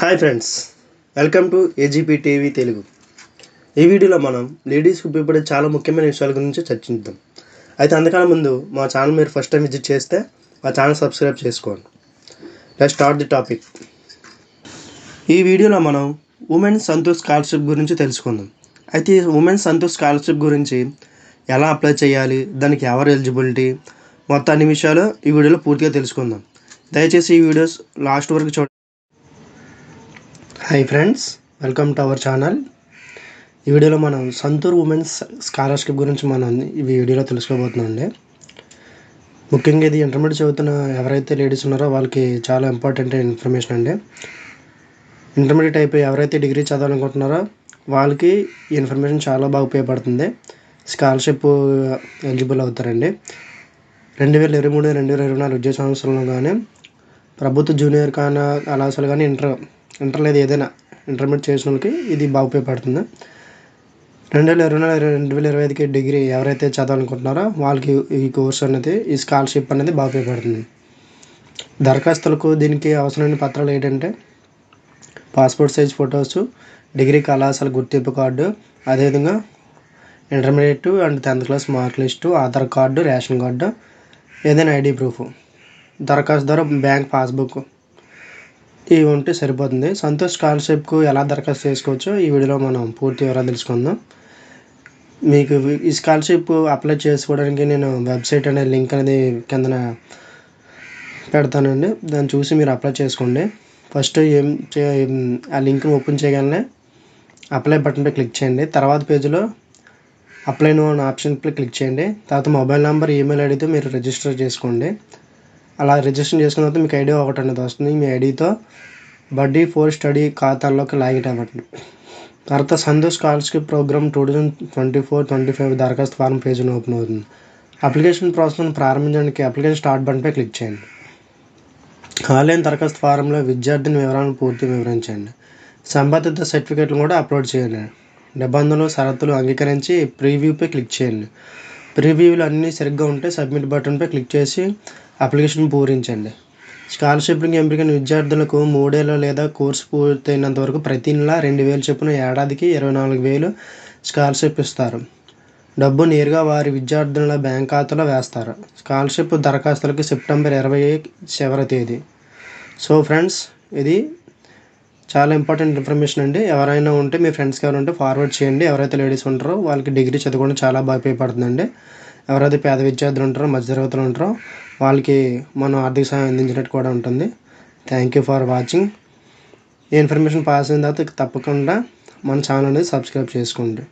Hi friends welcome to AGP TV Telugu ఈ వీడియోలో మనం లేడీస్కి ఉపయోగపడే చాలా ముఖ్యమైన విషయాల గురించి చర్చిద్దాం. అయితే అంతకన్నా ముందు మా ఛానల్ మీరు ఫస్ట్ టైం విజిట్ చేస్తే మా ఛానల్ సబ్స్క్రైబ్ చేసుకోండి. లెట్ స్టార్ట్ ది టాపిక్ ఈ వీడియోలో మనం ఉమెన్ సంతోష్ స్కాలర్షిప్ గురించి తెలుసుకుందాం. అయితే ఈ ఉమెన్ సంతోష్ స్కాలర్షిప్ గురించి ఎలా అప్లై చేయాలి దానికి ఎవరు ఎలిజిబిలిటీ మొత్తం అన్ని విషయాలు ఈ వీడియోలో పూర్తిగా తెలుసుకుందాం. దయచేసి ఈ వీడియోస్ లాస్ట్ వరకు చూడండి. Hi friends welcome to our channel ఈ వీడియోలో మనం సంతూర్ ఉమెన్స్ స్కాలర్షిప్ గురించి మనం ఈ వీడియోలో తెలుసుకోబోతున్నాం అండి ముఖ్యంగా ఇది ఇంటర్మీడియట్ చదువుతున్న ఎవరైతే లేడీస్ ఉన్నారో వాళ్ళకి చాలా ఇంపార్టెంట్ ఇన్ఫర్మేషన్ అండి. ఇంటర్మీడియట్ అయిపోయి ఎవరైతే డిగ్రీ చదవాలనుకుంటున్నారో వాళ్ళకి ఈ ఇన్ఫర్మేషన్ చాలా బాగా ఉపయోగపడుతుంది. స్కాలర్షిప్ ఎలిజిబుల్ uh, అవుతారండి. రెండు వేల ఇరవై మూడు రెండు వేల ఇరవై నాలుగు విద్యా సంవత్సరంలో కానీ ప్రభుత్వ జూనియర్ కాన కళాశాల కానీ ఇంటర్ ఇంటర్ లేదు ఏదైనా ఇంటర్మీడియట్ చేసిన వాళ్ళకి ఇది బాగా ఉపయోగపడుతుంది. రెండు వేల ఇరవై నాలుగు రెండు వేల ఇరవై ఐదుకి డిగ్రీ ఎవరైతే చదవాలనుకుంటున్నారో వాళ్ళకి ఈ కోర్స్ అనేది ఈ స్కాలర్షిప్ అనేది బాగా ఉపయోగపడుతుంది. దరఖాస్తులకు దీనికి అవసరమైన పత్రాలు ఏంటంటే పాస్పోర్ట్ సైజ్ ఫొటోస్ డిగ్రీ కళాశాల గుర్తింపు కార్డు అదేవిధంగా intermediate and tenth class mark list Aadhaar card ration card ఏదైనా ఐడి ప్రూఫ్. దరఖాస్తు ద్వారా బ్యాంక్ పాస్బుక్ ఇవి ఉంటే సరిపోతుంది. సంతోష్ స్కాలర్షిప్కు ఎలా దరఖాస్తు చేసుకోవచ్చో ఈ వీడియోలో మనం పూర్తి వివరాలు తెలుసుకుందాం. మీకు ఈ స్కాలర్షిప్ అప్లై చేసుకోవడానికి నేను వెబ్సైట్ అనే లింక్ అనేది కిందన పెడతానండి. దాన్ని చూసి మీరు అప్లై చేసుకోండి. ఫస్ట్ ఏం చే ఆ లింక్ని ఓపెన్ చేయగానే అప్లై బటన్పై క్లిక్ చేయండి. తర్వాత పేజీలో అప్లై నో అనే ఆప్షన్పై క్లిక్ చేయండి. తర్వాత మొబైల్ నెంబర్ ఈమెయిల్ ఐడితో మీరు రిజిస్టర్ చేసుకోండి. అలా రిజిస్టర్ చేసుకున్న తర్వాత మీకు ఐడి ఒకటి అనేది వస్తుంది. మీ ఐడితో బడ్డీ ఫోర్ స్టడీ ఖాతాల్లోకి లాగిన్ అవ్వండి. తర్వాత Santosh scholarship programme two thousand twenty four twenty five దరఖాస్తు ఫారం పేజీని ఓపెన్ అవుతుంది. అప్లికేషన్ ప్రాసెస్ను ప్రారంభించడానికి అప్లికేషన్ స్టార్ట్ బటన్పై క్లిక్ చేయండి. ఆన్లైన్ దరఖాస్తు ఫారంలో విద్యార్థిని వివరాలను పూర్తి వివరించండి. సంబంధిత సర్టిఫికేట్లు కూడా అప్లోడ్ చేయండి. నిబంధనలు షరతులు అంగీకరించి ప్రీవ్యూపై క్లిక్ చేయండి. రివ్యూలు అన్నీ సరిగ్గా ఉంటే సబ్మిట్ బటన్పై క్లిక్ చేసి అప్లికేషన్ పూరించండి. స్కాలర్షిప్కి ఎంపికైన విద్యార్థులకు మూడేళ్ళు లేదా కోర్సు పూర్తయినంత వరకు ప్రతి నెల రెండు వేలు చొప్పున ఏడాదికి ఇరవై నాలుగు వేలు స్కాలర్షిప్ ఇస్తారు. డబ్బు నేరుగా వారి విద్యార్థుల బ్యాంక్ ఖాతాలో వేస్తారు. స్కాలర్షిప్ దరఖాస్తులకి సెప్టెంబర్ ఇరవై చివరి తేదీ. సో ఫ్రెండ్స్ ఇది చాలా ఇంపార్టెంట్ ఇన్ఫర్మేషన్ అండి. ఎవరైనా ఉంటే మీ ఫ్రెండ్స్కి ఎవరు ఉంటే ఫార్వర్డ్ చేయండి. ఎవరైతే లేడీస్ ఉంటారో వాళ్ళకి డిగ్రీ చదువుకోవడం చాలా బాగా ఉపయోగపడుతుందండి. ఎవరైతే పేద విద్యార్థులు ఉంటారో మధ్యతరగతులు ఉంటారో వాళ్ళకి మనం ఆర్థిక సహాయం అందించినట్టు కూడా ఉంటుంది. థ్యాంక్ యూ ఫర్ వాచింగ్ ఈ ఇన్ఫర్మేషన్ పాస్ అయిన తర్వాత తప్పకుండా మన ఛానల్ అనేది సబ్స్క్రైబ్ చేసుకోండి.